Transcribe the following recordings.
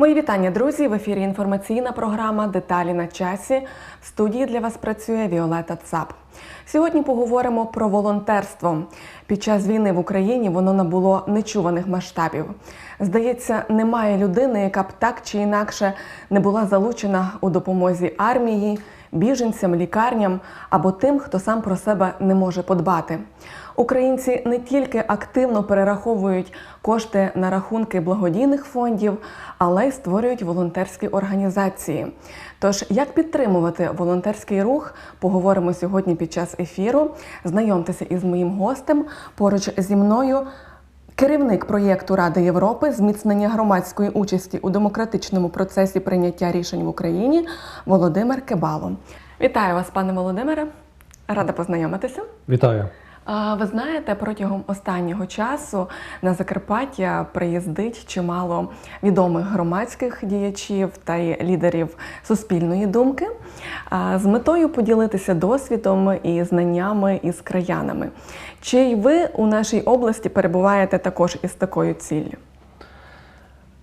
Мої вітання, друзі! В ефірі інформаційна програма Деталі на часі. В студії для вас працює Віолета Цап. Сьогодні поговоримо про волонтерство. Під час війни в Україні воно набуло нечуваних масштабів. Здається, немає людини, яка б так чи інакше не була залучена у допомозі армії, біженцям, лікарням або тим, хто сам про себе не може подбати. Українці не тільки активно перераховують кошти на рахунки благодійних фондів, але й створюють волонтерські організації. Тож, як підтримувати волонтерський рух, поговоримо сьогодні під час ефіру. Знайомтеся із моїм гостем поруч зі мною. Керівник проєкту Ради Європи зміцнення громадської участі у демократичному процесі прийняття рішень в Україні Володимир Кибало. Вітаю вас, пане Володимире. Рада познайомитися. Вітаю. Ви знаєте, протягом останнього часу на Закарпаття приїздить чимало відомих громадських діячів та й лідерів суспільної думки з метою поділитися досвідом і знаннями із краянами. Чи й ви у нашій області перебуваєте також із такою ціллю?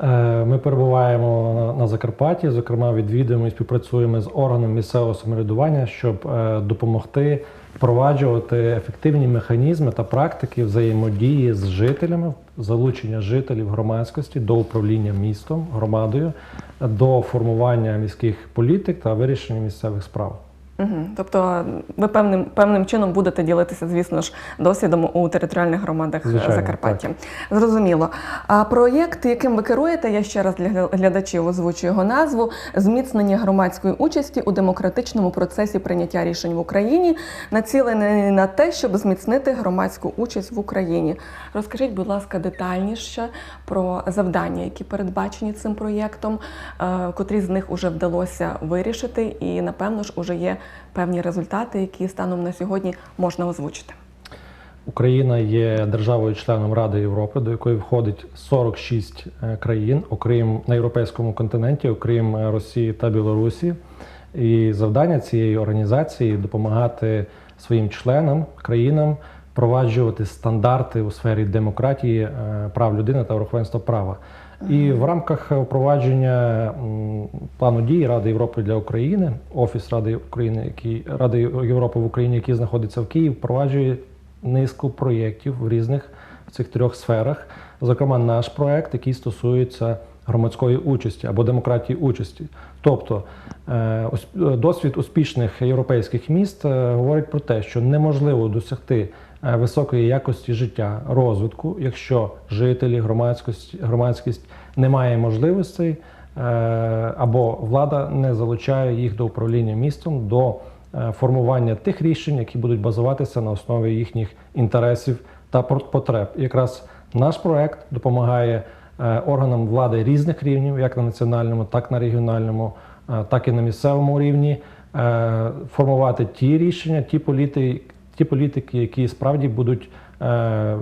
Е, Ми перебуваємо на- Закарпатті, зокрема, відвідуємо і співпрацюємо з органом місцевого самоврядування, щоб е, допомогти впроваджувати ефективні механізми та практики взаємодії з жителями, залучення жителів громадськості до управління містом, громадою, до формування міських політик та вирішення місцевих справ. Угу. Тобто ви певним певним чином будете ділитися, звісно ж, досвідом у територіальних громадах е, Звичайно, Закарпаття. Зрозуміло. А проєкт, яким ви керуєте, я ще раз для глядачів озвучу його назву зміцнення громадської участі у демократичному процесі прийняття рішень в Україні, націлений на те, щоб зміцнити громадську участь в Україні. Розкажіть, будь ласка, детальніше про завдання, які передбачені цим проєктом, е, котрі з них вже вдалося вирішити, і напевно ж уже є певні результати, які станом на сьогодні можна озвучити. Україна є державою-членом Ради Європи, до якої входить 46 е, країн, окрім на європейському континенті, окрім е, Росії та Білорусі. І завдання цієї організації допомагати своїм членам, країнам впроваджувати стандарти у сфері демократії, е, прав людини та верховенства права. І в рамках впровадження плану дій Ради Європи для України, Офіс Ради України, який Ради Європи в Україні, який знаходиться в Києві, впроваджує низку проєктів в різних цих трьох сферах. Зокрема, наш проект, який стосується громадської участі або демократії участі. Тобто е, досвід успішних європейських міст е, говорить про те, що неможливо досягти високої якості життя, розвитку, якщо жителі, громадськість, громадськість не має можливостей е, або влада не залучає їх до управління містом, до е, формування тих рішень, які будуть базуватися на основі їхніх інтересів та потреб. Якраз наш проект допомагає е, органам влади різних рівнів, як на національному, так на регіональному, е, так і на місцевому рівні, е, формувати ті рішення, ті політики, ті політики, які справді будуть е, е,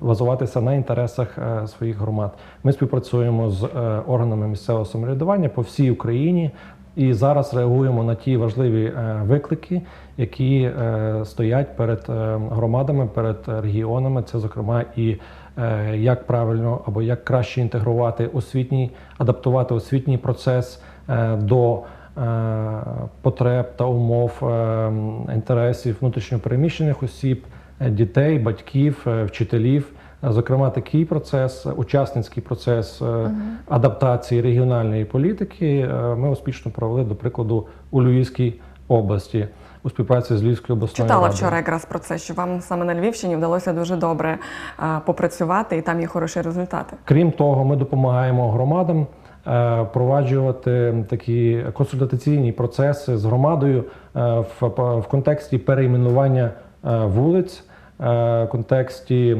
базуватися на інтересах е, своїх громад. Ми співпрацюємо з органами місцевого самоврядування по всій Україні. І зараз реагуємо на ті важливі виклики, які стоять перед громадами, перед регіонами. Це, зокрема, і як правильно або як краще інтегрувати освітній, адаптувати освітній процес до потреб та умов е, інтересів внутрішньопереміщених осіб, е, дітей, батьків, е, вчителів. Е, Зокрема, такий процес, е, учасницький процес е, адаптації регіональної політики е, ми успішно провели, до прикладу, у Львівській області у співпраці з Львівською обласною Читала радою. вчора якраз про це, що вам саме на Львівщині вдалося дуже добре попрацювати, і там є хороші результати. Крім того, ми допомагаємо громадам е, впроваджувати такі консультаційні процеси з громадою е, в, в контексті перейменування е, вулиць, е, контексті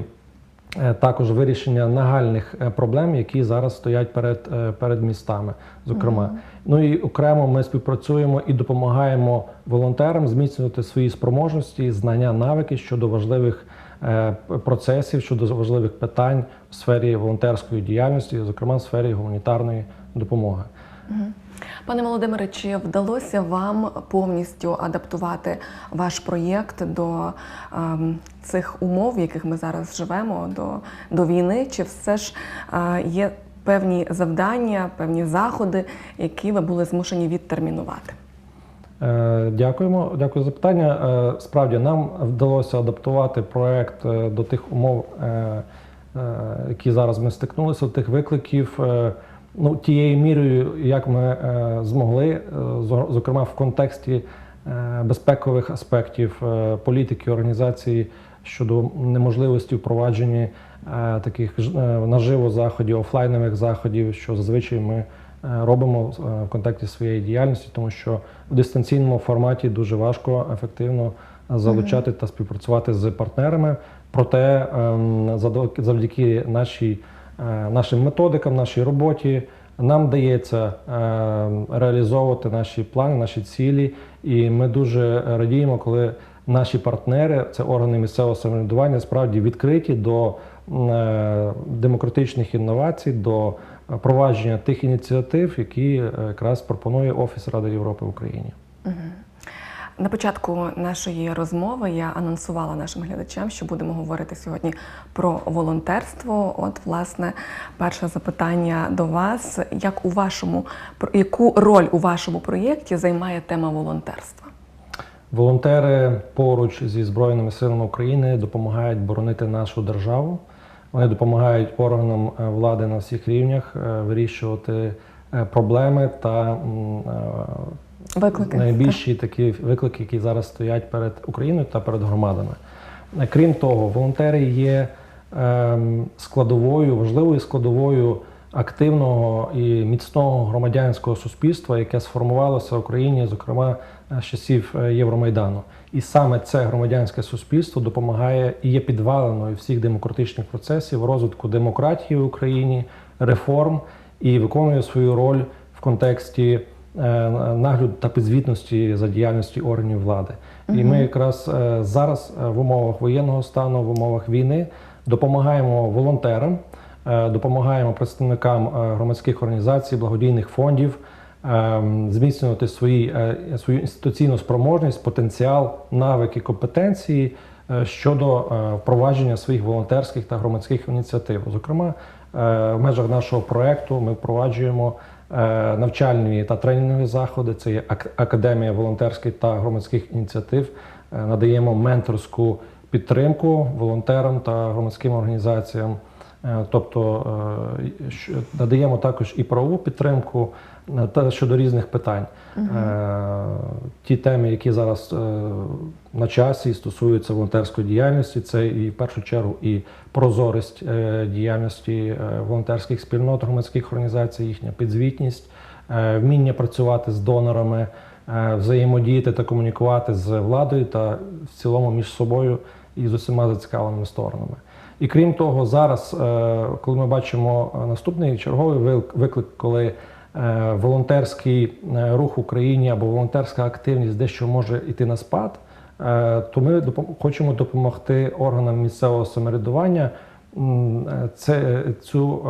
також вирішення нагальних проблем, які зараз стоять перед, перед містами. Зокрема, ну і окремо ми співпрацюємо і допомагаємо волонтерам зміцнювати свої спроможності, знання, навики щодо важливих процесів, щодо важливих питань в сфері волонтерської діяльності, зокрема в сфері гуманітарної допомоги. Пане Володимире, чи вдалося вам повністю адаптувати ваш проєкт до ем, цих умов, в яких ми зараз живемо, до, до війни? Чи все ж е, є певні завдання, певні заходи, які ви були змушені відтермінувати? Е, Дякуємо, дякую за питання. Е, Справді нам вдалося адаптувати проект е, до тих умов, е, які зараз ми стикнулися, тих викликів. е, Ну, тією мірою, як ми е, змогли, е, зокрема в контексті е, безпекових аспектів е, політики організації щодо неможливості впровадження е, таких е, наживо заходів, офлайнових заходів, що зазвичай ми е, робимо е, в контексті своєї діяльності, тому що в дистанційному форматі дуже важко ефективно залучати та співпрацювати з партнерами. Проте ем, завдяки нашій, е, нашим методикам, нашій роботі. Нам вдається е, реалізовувати наші плани, наші цілі, і ми дуже радіємо, коли наші партнери, це органи місцевого самоврядування, справді відкриті до е, демократичних інновацій, до провадження тих ініціатив, які якраз пропонує Офіс Ради Європи в Україні. На початку нашої розмови я анонсувала нашим глядачам, що будемо говорити сьогодні про волонтерство. От, власне, перше запитання до вас: як у вашому яку роль у вашому проєкті займає тема волонтерства? Волонтери поруч зі Збройними силами України допомагають боронити нашу державу. Вони допомагають органам е, влади на всіх рівнях е, вирішувати е, проблеми та Виклики найбільші такі виклики, які зараз стоять перед Україною та перед громадами. Крім того, волонтери є ем, складовою, важливою складовою активного і міцного громадянського суспільства, яке сформувалося в Україні, зокрема е, з часів е, Євромайдану. І саме це громадянське суспільство допомагає і є підваленою всіх демократичних процесів розвитку демократії в Україні, реформ і виконує свою роль в контексті нагляду та підзвітності за діяльністю органів влади. І ми якраз е, зараз е, в умовах воєнного стану, в умовах війни допомагаємо волонтерам, е, допомагаємо представникам е, громадських організацій, благодійних фондів е, зміцнювати свої, е, свою інституційну спроможність, потенціал, навики, компетенції е, щодо е, впровадження своїх волонтерських та громадських ініціатив. Зокрема, е, в межах нашого проекту ми впроваджуємо е, навчальні та тренінгові заходи. Це є ак- академія волонтерських та громадських ініціатив. Е, Надаємо менторську підтримку волонтерам та громадським організаціям. Е, Тобто е, надаємо також і правову підтримку е, та щодо різних питань. Е, Ті теми, які зараз на часі стосуються волонтерської діяльності, це і в першу чергу і прозорість діяльності волонтерських спільнот, громадських організацій, їхня підзвітність, вміння працювати з донорами, взаємодіяти та комунікувати з владою та в цілому між собою і з усіма зацікавленими сторонами. І крім того, зараз, е, коли ми бачимо наступний черговий виклик, коли е, волонтерський е, рух в Україні або волонтерська активність дещо може йти на спад, то ми хочемо допомогти органам місцевого самоврядування це, цю,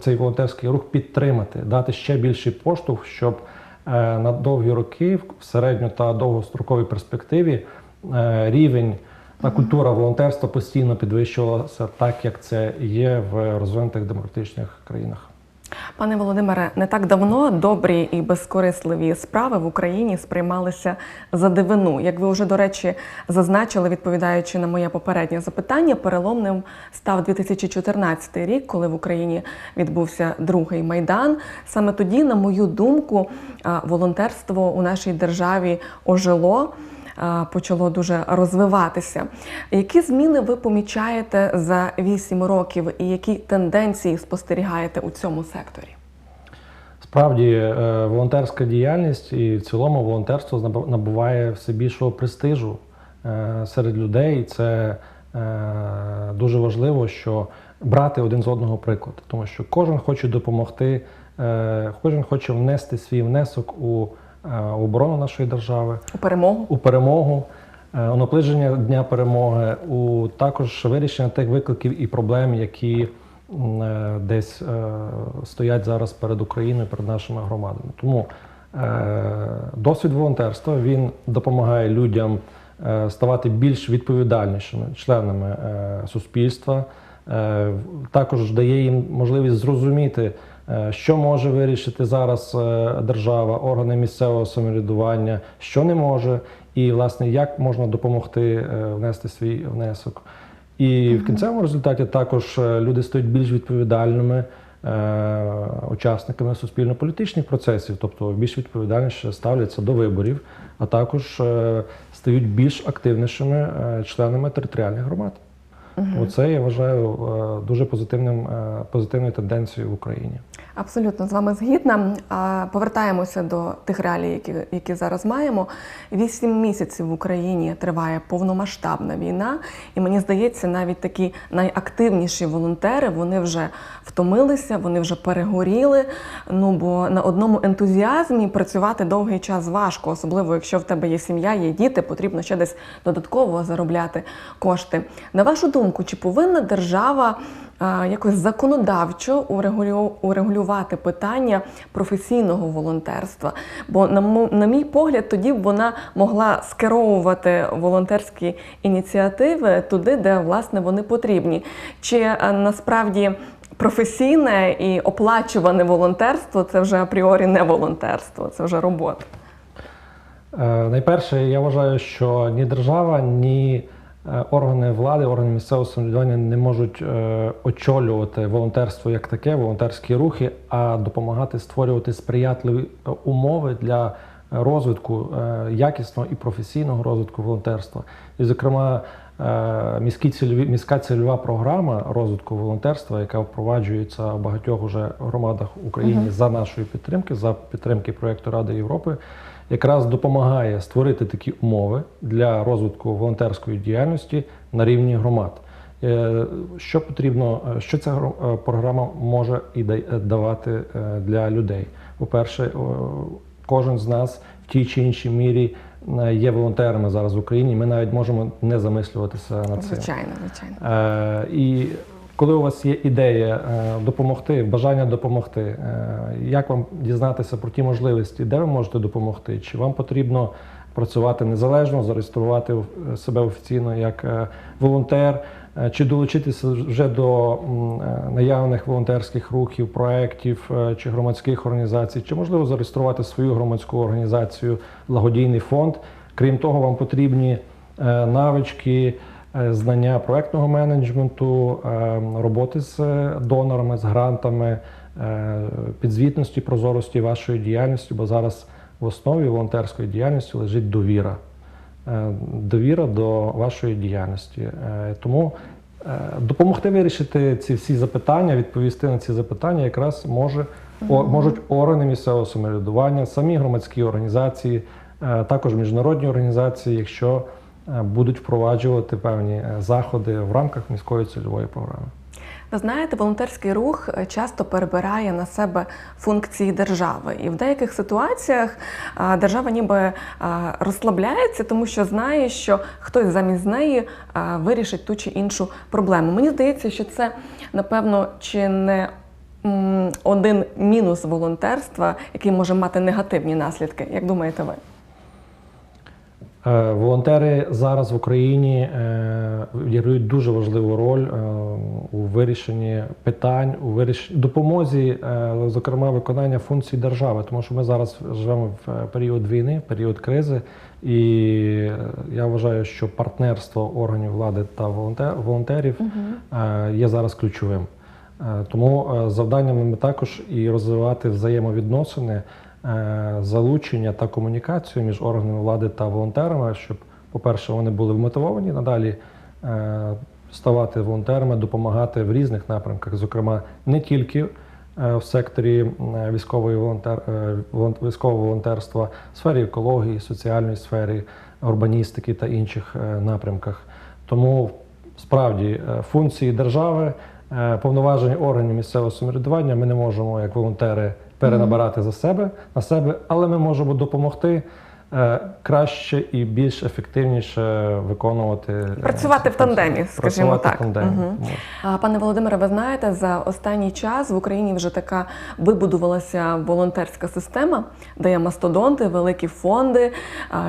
цей волонтерський рух підтримати, дати ще більший поштовх, щоб на довгі роки, в середньо та довгостроковій перспективі, рівень та культура волонтерства постійно підвищувалася так, як це є в розвинутих демократичних країнах. Пане Володимире, не так давно добрі і безкорисливі справи в Україні сприймалися за дивину. Як ви вже до речі зазначили, відповідаючи на моє попереднє запитання, переломним став 2014 рік, коли в Україні відбувся другий майдан. Саме тоді, на мою думку, волонтерство у нашій державі ожило. А, Почало дуже розвиватися. Які зміни ви помічаєте за 8 років, і які тенденції спостерігаєте у цьому секторі? Справді, е, волонтерська діяльність і в цілому волонтерство набуває все більшого престижу е, серед людей. Це е, дуже важливо, що брати один з одного приклад, тому що кожен хоче допомогти, е, кожен хоче внести свій внесок у е, оборону нашої держави. У перемогу? у перемогу, е, у наближення дня перемоги, у також вирішення тих викликів і проблем, які е, десь е, стоять зараз перед Україною, перед нашими громадами. Тому е, досвід волонтерства він допомагає людям е, ставати більш відповідальнішими членами е, суспільства, Е, Також дає їм можливість зрозуміти, е, що може вирішити зараз е, держава, органи місцевого самоврядування, що не може, і власне як можна допомогти е, внести свій внесок. І в кінцевому результаті також е, люди стають більш відповідальними е, учасниками суспільно-політичних процесів, тобто більш відповідальніше ставляться до виборів, а також е, стають більш активнішими е, членами територіальних громад. Оце я вважаю е, дуже позитивним, е, позитивною тенденцією в Україні. Абсолютно з вами згідна. Повертаємося до тих реалій, які, які зараз маємо. Вісім місяців в Україні триває повномасштабна війна, і мені здається, навіть такі найактивніші волонтери вони вже втомилися, вони вже перегоріли. Ну бо на одному ентузіазмі працювати довгий час важко, особливо якщо в тебе є сім'я, є діти, потрібно ще десь додатково заробляти кошти. На вашу думку, чи повинна держава? якось законодавчо урегулювати питання професійного волонтерства. Бо, на, мій погляд, тоді б вона могла скеровувати волонтерські ініціативи туди, де власне вони потрібні. Чи насправді професійне і оплачуване волонтерство це вже апріорі не волонтерство, це вже робота. Е, Найперше, я вважаю, що ні держава, ні е, органи влади, органи місцевого самоврядування не можуть е, очолювати волонтерство як таке, волонтерські рухи, а допомагати створювати сприятливі е, умови для розвитку е, якісного і професійного розвитку волонтерства. І, зокрема, е, міські цільові, міська цільова програма розвитку волонтерства, яка впроваджується в багатьох уже громадах України за нашої підтримки, за підтримки проєкту Ради Європи, якраз допомагає створити такі умови для розвитку волонтерської діяльності на рівні громад. Е, Що потрібно, е, що ця е, програма може і давати для людей? По-перше, кожен з нас в тій чи іншій мірі є волонтерами зараз в Україні. Ми навіть можемо не замислюватися над цим. Звичайно, звичайно. І коли у вас є ідея е, допомогти, бажання допомогти, е, як вам дізнатися про ті можливості, де ви можете допомогти? Чи вам потрібно працювати незалежно, зареєструвати себе офіційно як е, волонтер, е, чи долучитися вже до е, наявних волонтерських рухів, проєктів е, чи громадських організацій, чи можливо зареєструвати свою громадську організацію, благодійний фонд. Крім того, вам потрібні е, навички е, знання проектного менеджменту, е, роботи з е, донорами, з грантами, е, підзвітності, прозорості вашої діяльності, бо зараз в основі волонтерської діяльності лежить довіра. Е, Довіра до вашої діяльності. Е, Тому е, допомогти вирішити ці всі запитання, відповісти на ці запитання, якраз може, о- можуть органи місцевого самоврядування, самі громадські організації, е, також міжнародні організації, якщо е, будуть впроваджувати певні е, заходи в рамках міської цільової програми. Ви знаєте, волонтерський рух е, часто перебирає на себе функції держави, і в деяких ситуаціях держава ніби розслабляється, тому що знає, що хтось замість неї вирішить ту чи іншу проблему. Мені здається, що це напевно чи не один мінус волонтерства, який може мати негативні наслідки. Як думаєте ви? Е, Волонтери зараз в Україні е, відіграють дуже важливу роль е, у вирішенні питань, у вирішенні допомозі, зокрема, виконання функцій держави, тому що ми зараз живемо в період війни, період кризи, і я вважаю, що партнерство органів влади та волонтерів є зараз ключовим. Тому завданнями ми також і розвивати взаємовідносини, залучення та комунікацію між органами влади та волонтерами, щоб, по-перше, вони були вмотивовані надалі е, ставати волонтерами, допомагати в різних напрямках, зокрема, не тільки е, в секторі е, військової волонтер, е, військового волонтерства, сфері екології, соціальної сфері, урбаністики та інших е, напрямках. Тому справді е, функції держави, е, повноваження органів місцевого самоврядування ми не можемо як волонтери перенабирати за себе на себе, але ми можемо допомогти краще і більш ефективніше виконувати е, Працювати в тандемі, скажімо так. в тандемі. Мгм. А, Пане Володимире, ви знаєте, за останній час в Україні вже така вибудувалася волонтерська система, де є мастодонти, великі фонди,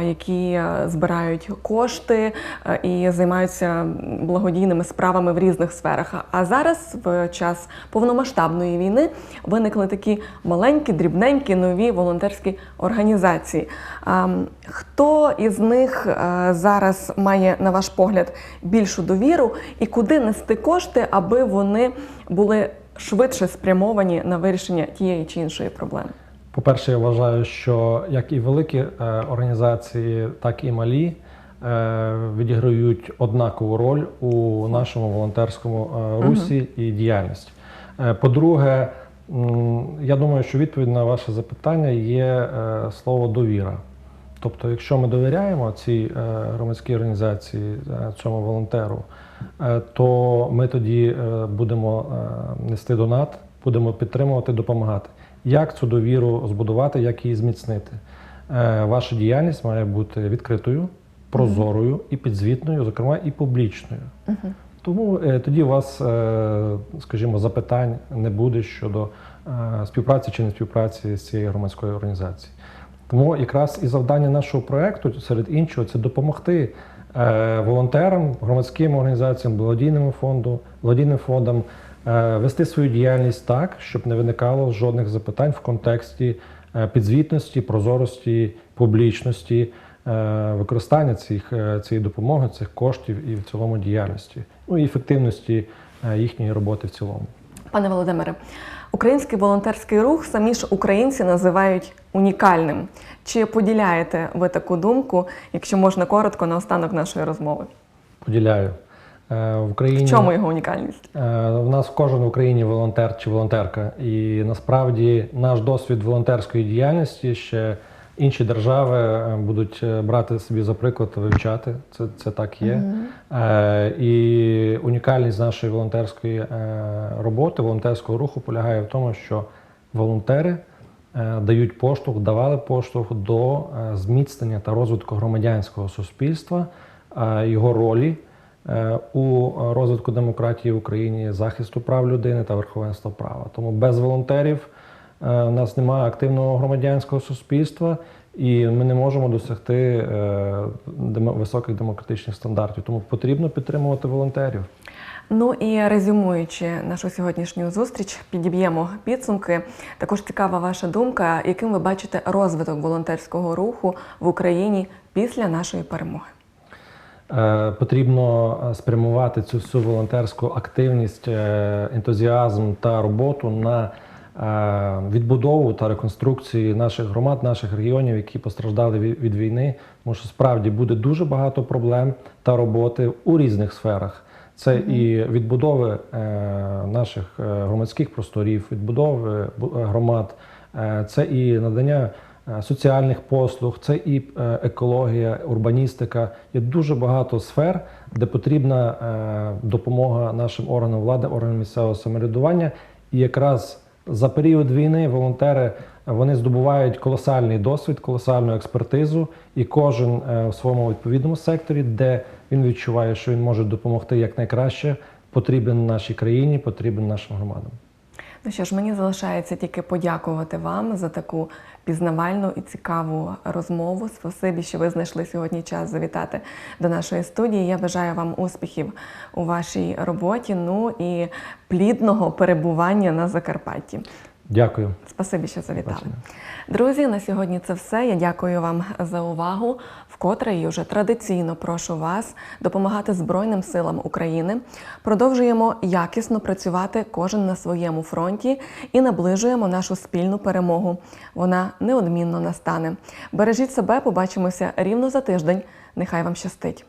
які е, збирають кошти е, і займаються благодійними справами в різних сферах. А зараз, в час повномасштабної війни, виникли такі маленькі, дрібненькі нові волонтерські організації. А, м, Хто із них е, зараз має, на ваш погляд, більшу довіру і куди нести кошти, аби вони були швидше спрямовані на вирішення тієї чи іншої проблеми? По-перше, я вважаю, що як і великі е, організації, так і малі е, відіграють однакову роль у нашому волонтерському русі і діяльності. По-друге, я думаю, що відповідь на ваше запитання є слово довіра. Тобто, якщо ми довіряємо цій е, громадській організації, е, цьому волонтеру, е, то ми тоді будемо нести донат, будемо підтримувати, допомагати. Як цю довіру збудувати, як її зміцнити? Ваша діяльність має бути відкритою, прозорою і підзвітною, зокрема і публічною. Тому тоді у вас, скажімо, запитань не буде щодо співпраці чи не співпраці з цією громадською організацією. Тому якраз і завдання нашого проекту, серед іншого, це допомогти е, волонтерам, громадським організаціям, благодійним фонду, благодійним фондам е, вести свою діяльність так, щоб не виникало жодних запитань в контексті е, підзвітності, прозорості, публічності, використання цих, цієї допомоги, цих коштів і в цілому діяльності, ну і ефективності їхньої роботи в цілому. Пане Володимире, український волонтерський рух самі ж українці називають унікальним. Чи поділяєте ви таку думку, якщо можна коротко на останок нашої розмови? Поділяю. Е, В Україні В чому його унікальність? Е, В нас кожен в Україні волонтер чи волонтерка. І насправді наш досвід волонтерської діяльності ще інші держави е, будуть е, брати собі за приклад вивчати. Це, це так є. Е, І унікальність нашої волонтерської роботи, волонтерського руху полягає в тому, що волонтери дають поштовх, давали поштовх до зміцнення та розвитку громадянського суспільства, його ролі у розвитку демократії в Україні, захисту прав людини та верховенства права. Тому без волонтерів у нас немає активного громадянського суспільства, і ми не можемо досягти е, високих демократичних стандартів. Тому потрібно підтримувати волонтерів. Ну і резюмуючи нашу сьогоднішню зустріч, підіб'ємо підсумки. Також цікава ваша думка, яким ви бачите розвиток волонтерського руху в Україні після нашої перемоги. Е, Потрібно е, спрямувати цю всю волонтерську активність, е, ентузіазм та роботу на е, відбудову та реконструкцію наших громад, наших регіонів, які постраждали від війни. Тому що справді буде дуже багато проблем та роботи у різних сферах. Це і відбудови е, наших е, громадських просторів, відбудови е, громад, е, це і надання е, соціальних послуг, це і е, екологія, урбаністика. Є дуже багато сфер, де потрібна е, допомога нашим органам влади, органам місцевого самоврядування. І якраз за період війни волонтери вони здобувають колосальний досвід, колосальну експертизу, і кожен у в своєму відповідному секторі, де він відчуває, що він може допомогти якнайкраще, потрібен нашій країні, потрібен нашим громадам. Ну що ж, мені залишається тільки подякувати вам за таку пізнавальну і цікаву розмову. Спасибі, що ви знайшли сьогодні час завітати до нашої студії. Я бажаю вам успіхів у вашій роботі. Ну і плідного перебування на Закарпатті. Дякую. Спасибі, що завітали. Спасибо. Друзі, на сьогодні це все. Я дякую вам за увагу. Вкотре і вже традиційно прошу вас допомагати Збройним силам України. Продовжуємо якісно працювати кожен на своєму фронті і наближуємо нашу спільну перемогу. Вона неодмінно настане. Бережіть себе, побачимося рівно за тиждень. Нехай вам щастить.